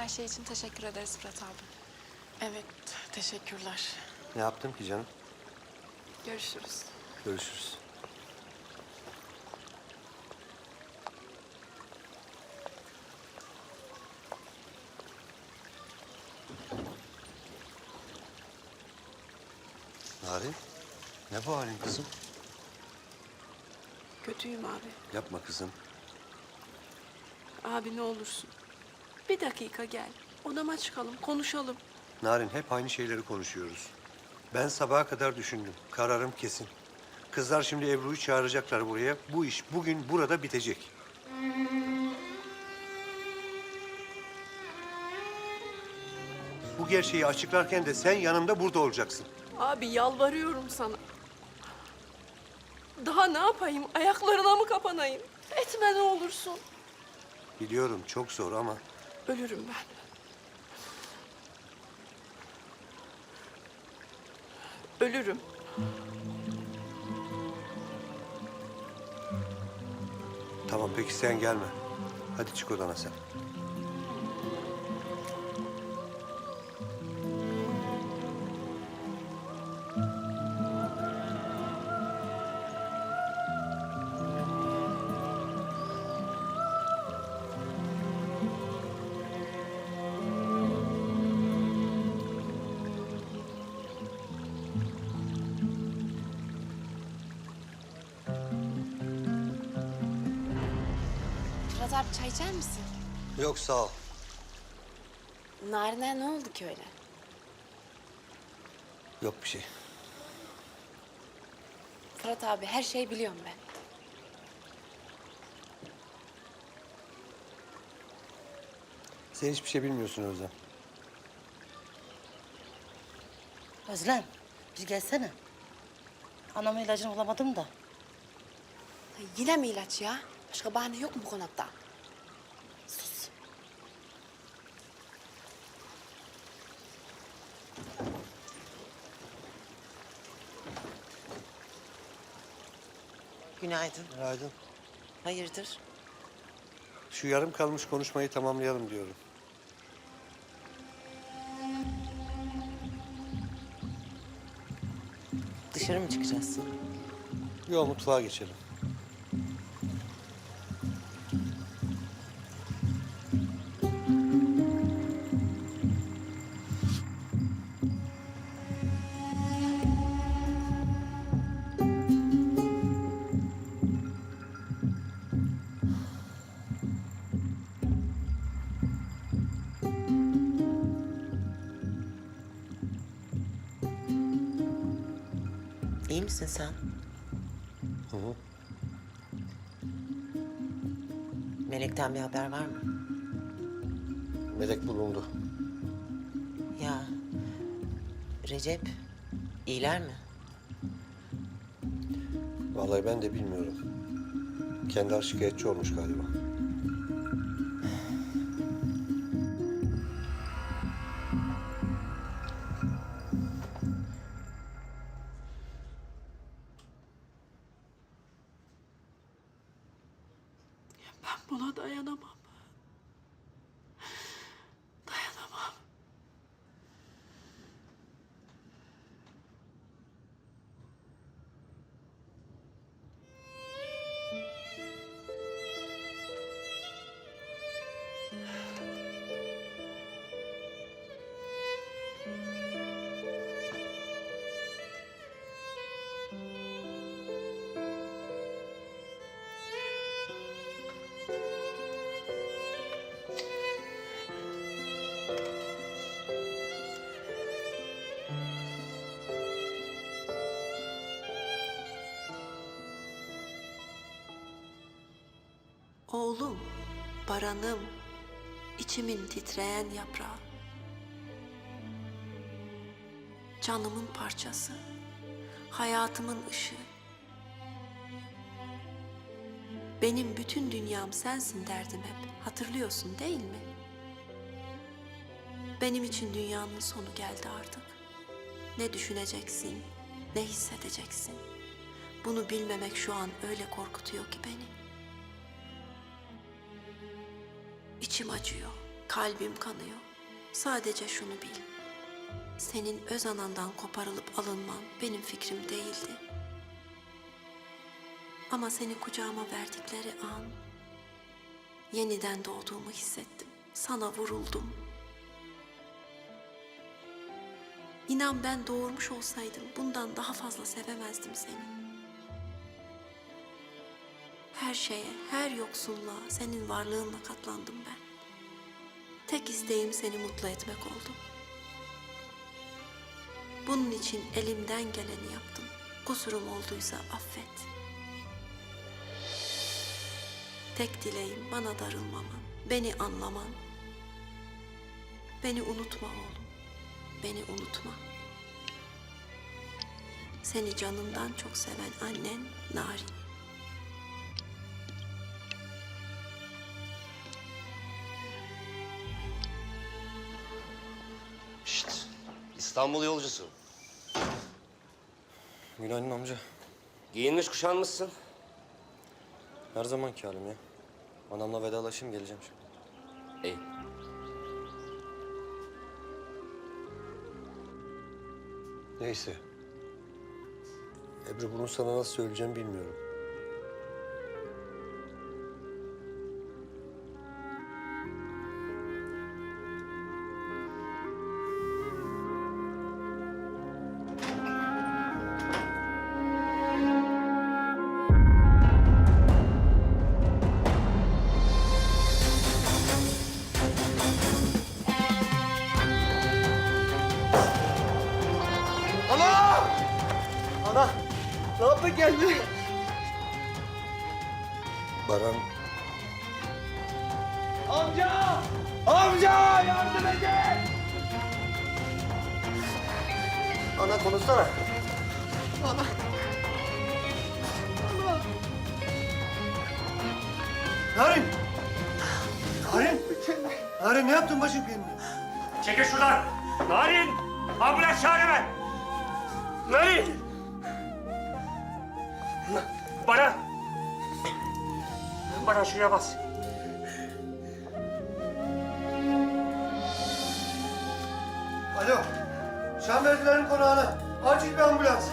Her şey için teşekkür ederiz Fırat abi. Evet, teşekkürler. Ne yaptım ki canım? Görüşürüz. Görüşürüz. Narin, ne bu halin kızım? Kötüyüm abi. Yapma kızım. Abi ne olursun. Bir dakika gel. Odama çıkalım, konuşalım. Narin, hep aynı şeyleri konuşuyoruz. Ben sabaha kadar düşündüm. Kararım kesin. Kızlar şimdi Ebru'yu çağıracaklar buraya. Bu iş bugün burada bitecek. Bu gerçeği açıklarken de sen yanımda burada olacaksın. Abi yalvarıyorum sana. Daha ne yapayım? Ayaklarına mı kapanayım? Etme ne olursun. Biliyorum çok zor ama Ölürüm ben. Ölürüm. tamam peki sen gelme. Hadi çık odana sen. Abi çay içer misin? Yok sağ ol. Narin'e ne oldu ki öyle? Yok bir şey. Fırat abi her şeyi biliyorum ben. Sen hiçbir şey bilmiyorsun Özlem. Özlem, bir gelsene. Anamın ilacını bulamadım da. Ya yine mi ilaç ya? Başka bahane yok mu bu konakta? Günaydın. Günaydın. Hayırdır? Şu yarım kalmış konuşmayı tamamlayalım diyorum. Dışarı mı çıkacağız? Yok mutfağa geçelim. İyi misin sen? Hı hı. Melek'ten bir haber var mı? Melek bulundu. Ya Recep iyiler mi? Vallahi ben de bilmiyorum. Kendi şikayetçi olmuş galiba. Buna dayanamam. Oğlum, baranım, içimin titreyen yaprağı. Canımın parçası, hayatımın ışığı. Benim bütün dünyam sensin derdim hep. Hatırlıyorsun değil mi? Benim için dünyanın sonu geldi artık. Ne düşüneceksin, ne hissedeceksin? Bunu bilmemek şu an öyle korkutuyor ki beni. İçim acıyor, Kalbim kanıyor. Sadece şunu bil. Senin öz anandan koparılıp alınman benim fikrim değildi. Ama seni kucağıma verdikleri an yeniden doğduğumu hissettim. Sana vuruldum. İnan ben doğurmuş olsaydım bundan daha fazla sevemezdim seni. Her şeye, her yoksulluğa senin varlığınla katlandım ben. Tek isteğim seni mutlu etmek oldu. Bunun için elimden geleni yaptım. Kusurum olduysa affet. Tek dileğim bana darılmaman, beni anlaman. Beni unutma oğlum, beni unutma. Seni canından çok seven annen Narin. İstanbul yolcusu. Günaydın amca. Giyinmiş kuşanmışsın. Her zamanki halim ya. Anamla vedalaşayım geleceğim şimdi. İyi. Neyse. Ebru bunu sana nasıl söyleyeceğim bilmiyorum. Geldi? Baran Amca! Amca! Yardım edin! Ana konuşsana. Narin! Narin! Narin ne yaptın bacım kendine? Çekil şuradan! Narin! Ambulans çağır hemen! Narin! Bana! Bana şuraya bas. Alo. Şamberdilerin konağına. Acil bir ambulans.